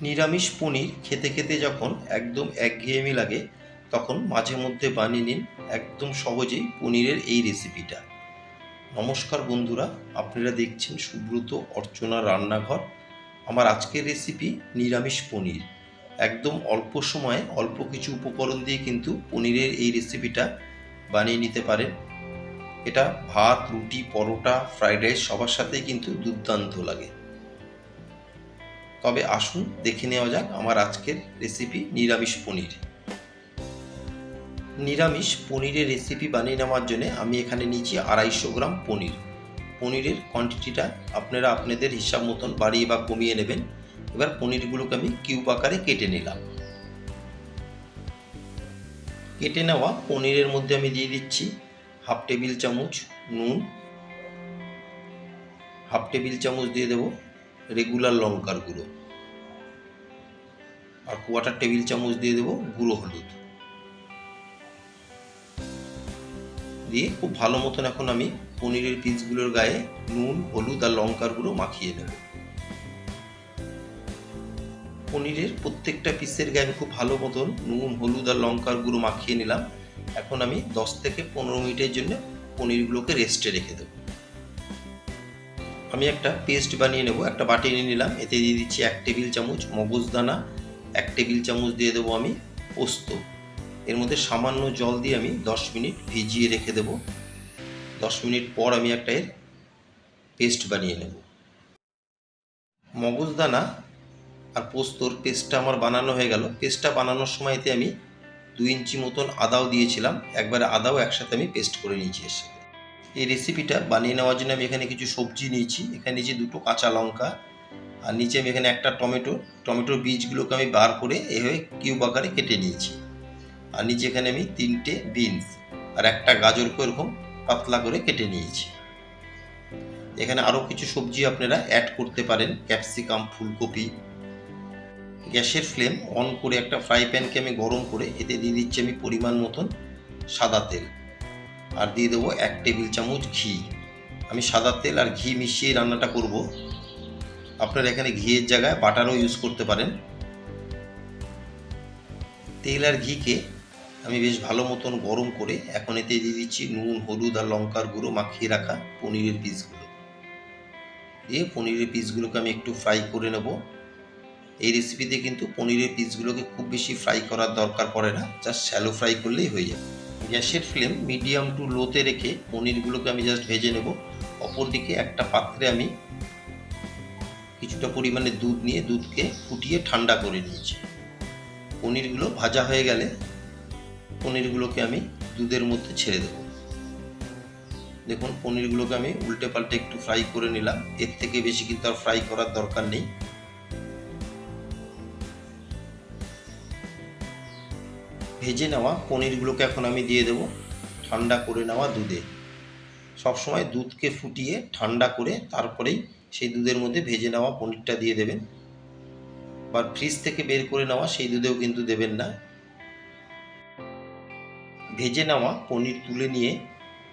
নিরামিষ পনির খেতে খেতে যখন একদম একঘেয়েমি লাগে, তখন মাঝে মধ্যে বানিয়ে নিন একদম সহজেই পনিরের এই রেসিপিটা নমস্কার বন্ধুরা, আপনারা দেখছেন সুব্রত অর্চনা রান্নাঘর। আমার আজকের রেসিপি নিরামিষ পনির। একদম অল্প সময়ে অল্প কিছু উপকরণ দিয়ে কিন্তু পনিরের এই রেসিপিটা বানিয়ে নিতে পারেন। এটা ভাত, রুটি, পরোটা ফ্রাইড রাইস সবার সাথেই কিন্তু দুর্দান্ত লাগে। তবে আসুন দেখে নেওয়া যাক আমার আজকের রেসিপি নিরামিষ পনির। নিরামিষ পনিরের রেসিপি বানিয়ে নেওয়ার জন্য আমি এখানে নিয়েছি আড়াইশো গ্রাম পনির। পনিরের কোয়ান্টিটিটা আপনারা আপনাদের হিসাব মতন বাড়িয়ে বা কমিয়ে নেবেন। এবার পনিরগুলোকে আমি কিউব আকারে কেটে নিলাম। কেটে নেওয়া পনিরের মধ্যে আমি দিয়ে দিচ্ছি হাফ টেবিল চামচ নুন। হাফ টেবিল চামচ দিয়ে দেবো রেগুলার লঙ্কার গুঁড়ো। আর কোয়াটার টেবিল চামচ দিয়ে দেবো গুঁড়ো হলুদ। দিয়ে খুব ভালো মতন এখন আমি পনিরের পিসগুলোর গায়ে নুন, হলুদ আর লঙ্কার গুঁড়ো মাখিয়ে নেব। পনিরের প্রত্যেকটা পিসের গায়ে আমি খুব ভালো মতন নুন, হলুদ আর লঙ্কার গুঁড়ো মাখিয়ে নিলাম। এখন আমি দশ থেকে পনেরো মিনিটের জন্য পনিরগুলোকে রেস্টে রেখে দেবো। আমি একটা পেস্ট বানিয়ে নেব, একটা বাটি নিয়ে নিলাম, এতে দিয়ে দিচ্ছি এক টেবিল চামচ মগজ দানা, এক টেবিল চামচ দিয়ে দেবো আমি পোস্ত। এর মধ্যে সামান্য জল দিয়ে আমি দশ মিনিট ভিজিয়ে রেখে দেব। দশ মিনিট পর আমি একটা এর পেস্ট বানিয়ে নেব। মগজদানা আর পোস্তর পেস্টটা আমার বানানো হয়ে গেল। পেস্টটা বানানোর সময়তে আমি দু ইঞ্চি মতন আদাও দিয়েছিলাম। একবারে আদাও একসাথে আমি পেস্ট করে নিয়েছি এর সাথে। এই রেসিপিটা বানিয়ে নেওয়ার জন্য আমি এখানে কিছু সবজি নিয়েছি। এখানে নিয়েছি দুটো কাঁচা লঙ্কা। আর নিচে আমি এখানে একটা টমেটো। টমেটোর বীজগুলোকে আমি বার করে এভাবে কিউব আকারে কেটে নিয়েছি। আর নিচে এখানে আমি তিনটে বিনস আর একটা গাজরকে এরকম পাতলা করে কেটে নিয়েছি। এখানে আরও কিছু সবজি আপনারা অ্যাড করতে পারেন। ক্যাপসিকাম ফুলকপি। গ্যাসের ফ্লেম অন করে একটা ফ্রাই প্যানকে আমি গরম করে এতে দিয়ে দিচ্ছি আমি পরিমাণ মতন সাদা তেল। আর দিয়ে দেবো এক টেবিল চামচ ঘি। আমি সাদা তেল আর ঘি মিশিয়ে রান্নাটা করব। আপনারা এখানে ঘিয়ের জায়গায় বাটারও ইউজ করতে পারেন। তেল আর ঘিকে আমি বেশ ভালো মতন গরম করে এখন এতে দিয়ে দিচ্ছি নুন, হলুদ আর লঙ্কার গুঁড়ো মাখিয়ে রাখা পনিরের পিসগুলো। দিয়ে পনিরের পিসগুলোকে আমি একটু ফ্রাই করে নেব। এই রেসিপিতে কিন্তু পনিরের পিসগুলোকে খুব বেশি ফ্রাই করার দরকার পড়ে না জাস্ট শ্যালো ফ্রাই করলেই হয়ে যাবে। গ্যাসের ফ্লেম মিডিয়াম টু লোতে রেখে পনিরগুলোকে আমি জাস্ট ভেজে নেব। অপরদিকে একটা পাত্রে আমি কিছুটা পরিমাণে দুধ নিয়ে দুধকে ফুটিয়ে ঠান্ডা করে নিয়েছি। পনিরগুলো ভাজা হয়ে গেলে পনিরগুলোকে আমি দুধের মধ্যে ছেড়ে দেবো। দেখুন, পনিরগুলোকে আমি উল্টে পাল্টে একটু ফ্রাই করে নিলাম। এর থেকে বেশি কিন্তু আর ফ্রাই করার দরকার নেই। ভেজে নেওয়া পনিরগুলোকে এখন আমি দিয়ে দেবো ঠান্ডা করে নেওয়া দুধে। সবসময় দুধকে ফুটিয়ে ঠান্ডা করে তারপরেই সেই দুধের মধ্যে ভেজে নেওয়া পনিরটা দিয়ে দেবেন। বা ফ্রিজ থেকে বের করে নেওয়া সেই দুধেও কিন্তু দেবেন না। ভেজে নেওয়া পনির তুলে নিয়ে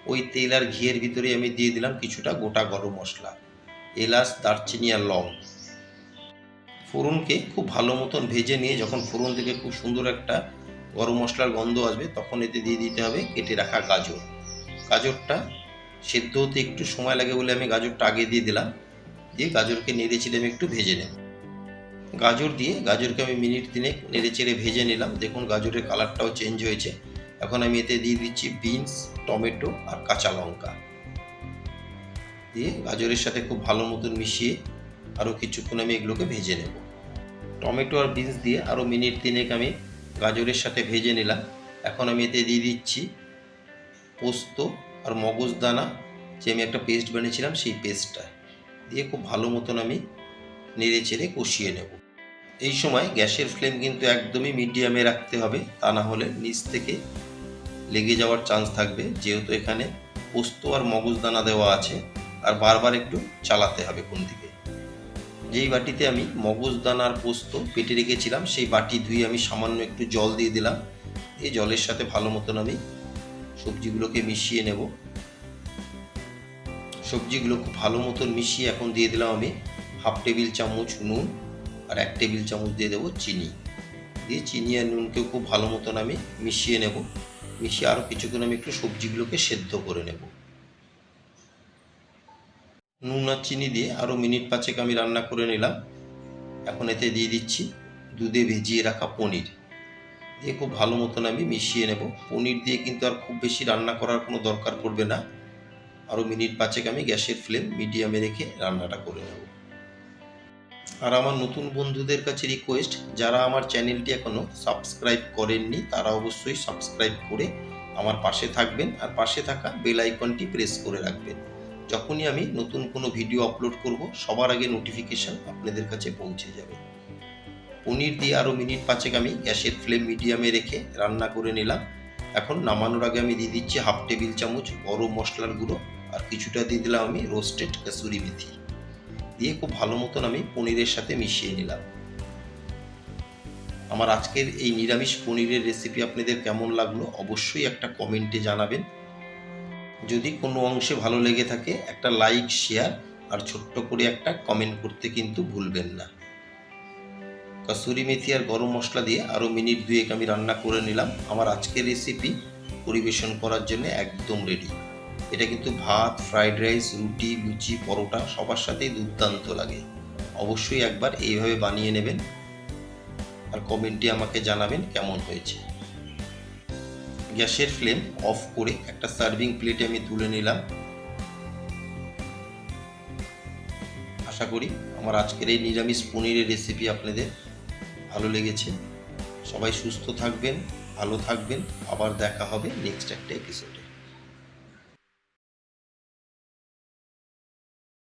ওই তেল আর ঘিয়ের ভিতরে আমি দিয়ে দিলাম কিছুটা গোটা গরম মশলা, এলাচ, দারচিনি আর লং ফোড়নকে খুব ভালো মতন ভেজে নিয়ে যখন ফোড়ন থেকে খুব সুন্দর একটা গরম মশলার গন্ধ আসবে, তখন এতে দিয়ে দিতে হবে কেটে রাখা গাজর। গাজরটা সেদ্ধ হতে একটু সময় লাগে বলে আমি গাজরটা আগে দিয়ে দিলাম। দিয়ে গাজরকে নেড়ে চেড়ে আমি একটু ভেজে নেব। গাজর দিয়ে, গাজরকে আমি মিনিট দিনে নেড়ে চেড়ে ভেজে নিলাম। দেখুন গাজরের কালারটাও চেঞ্জ হয়েছে। এখন আমি এতে দিয়ে দিচ্ছি বিনস টমেটো আর কাঁচা লঙ্কা। দিয়ে গাজরের সাথে খুব ভালো মতন মিশিয়ে আরও কিছুক্ষণ আমি এগুলোকে ভেজে নেব। টমেটো আর বিনস দিয়ে আরও মিনিট তিনেক আমি গাজরের সাথে ভেজে নিলাম। এখন আমি এতে দিয়ে দিচ্ছি পোস্ত আর মগজদানা যে আমি একটা পেস্ট বানিয়েছিলাম সেই পেস্টটা দিয়ে খুব ভালো মতন আমি নেড়ে চেড়ে কষিয়ে নেব। এই সময় গ্যাসের ফ্লেম কিন্তু একদমই মিডিয়ামে রাখতে হবে, তা না হলে নিচ থেকে লেগে যাওয়ার চান্স থাকবে। যেহেতু এখানে পোস্ত আর মগজদানা দেওয়া আছে, আর বারবার একটু চালাতে হবে কোন দিকে। যেই বাটিতে আমি মগজদানা আর পোস্ত পেটে রেখেছিলাম, সেই বাটি ধুয়ে আমি সামান্য একটু জল দিয়ে দিলাম। এই জলের সাথে ভালো মতন আমি সবজিগুলোকে মিশিয়ে নেব। সবজিগুলো খুব ভালো মতন মিশিয়ে এখন দিয়ে দিলাম আমি হাফ টেবিল চামচ নুন আর এক টেবিল চামচ দিয়ে দেবো চিনি। দিয়ে চিনি আর নুনকেও খুব ভালো মতন আমি মিশিয়ে নেব। মিশিয়ে আরও কিছুক্ষণ আমি একটু সবজিগুলোকে সেদ্ধ করে নেব। নুন আর চিনি দিয়ে আরও মিনিট পাঁচেক আমি রান্না করে নিলাম। এখন এতে দিয়ে দিচ্ছি দুধে ভেজিয়ে রাখা পনির। দিয়ে খুব ভালো মতন আমি মিশিয়ে নেব। পনির দিয়ে কিন্তু আর খুব বেশি রান্না করার কোনো দরকার পড়বে না। আরও মিনিট পাঁচেক আমি গ্যাসের ফ্লেম মিডিয়ামে রেখে রান্নাটা করে নেব। আর আমার নতুন বন্ধুদের কাছে রিকোয়েস্ট, যারা আমার চ্যানেলটি এখনও সাবস্ক্রাইব করেননি, তারা অবশ্যই সাবস্ক্রাইব করে আমার পাশে থাকবেন। আর পাশে থাকা বেল আইকনটি প্রেস করে রাখবেন। যখনই আমি নতুন কোনো ভিডিও আপলোড করব, সবার আগে নোটিফিকেশান আপনাদের কাছে পৌঁছে যাবে। পনির দিয়ে আরও মিনিট পাঁচেক আমি গ্যাসের ফ্লেম মিডিয়ামে রেখে রান্না করে নিলাম। এখন নামানোর আগে আমি দিয়ে দিচ্ছি হাফ টেবিল চামচ গরম মশলার গুঁড়ো আর কিছুটা দিয়ে দিলাম আমি রোস্টেড কাসুরি মেথি। দিয়ে খুব ভালো মতন আমি পনিরের সাথে মিশিয়ে নিলাম। আমার আজকের এই নিরামিষ পনিরের রেসিপি আপনাদের কেমন লাগল অবশ্যই একটা কমেন্টে জানাবেন। যদি কোনো অংশে ভালো লেগে থাকে, একটা লাইক শেয়ার আর ছোট্ট করে একটা কমেন্ট করতে কিন্তু ভুলবেন না। কসুরি মেথি আর গরম মশলা দিয়ে আরও মিনিট দুয়েক আমি রান্না করে নিলাম। আমার আজকের রেসিপি পরিবেশন করার জন্য একদম রেডি এটা কিন্তু ভাত ফ্রাইড রাইস রুটি, লুচি, পরোটা সবার সাথেই দুর্দান্ত লাগে। অবশ্যই একবার এইভাবে বানিয়ে নেবেন আর কমেন্টে আমাকে জানাবেন কেমন হয়েছে। গ্যাসের ফ্লেম অফ করে একটা সার্ভিং প্লেটে আমি তুলে নিলাম। আশা করি আমার আজকের এই নিরামিষ পনিরের রেসিপি আপনাদের ভালো লেগেছে। সবাই সুস্থ থাকবেন, ভালো থাকবেন। আবার দেখা হবে নেক্সট একটা এপিসোডে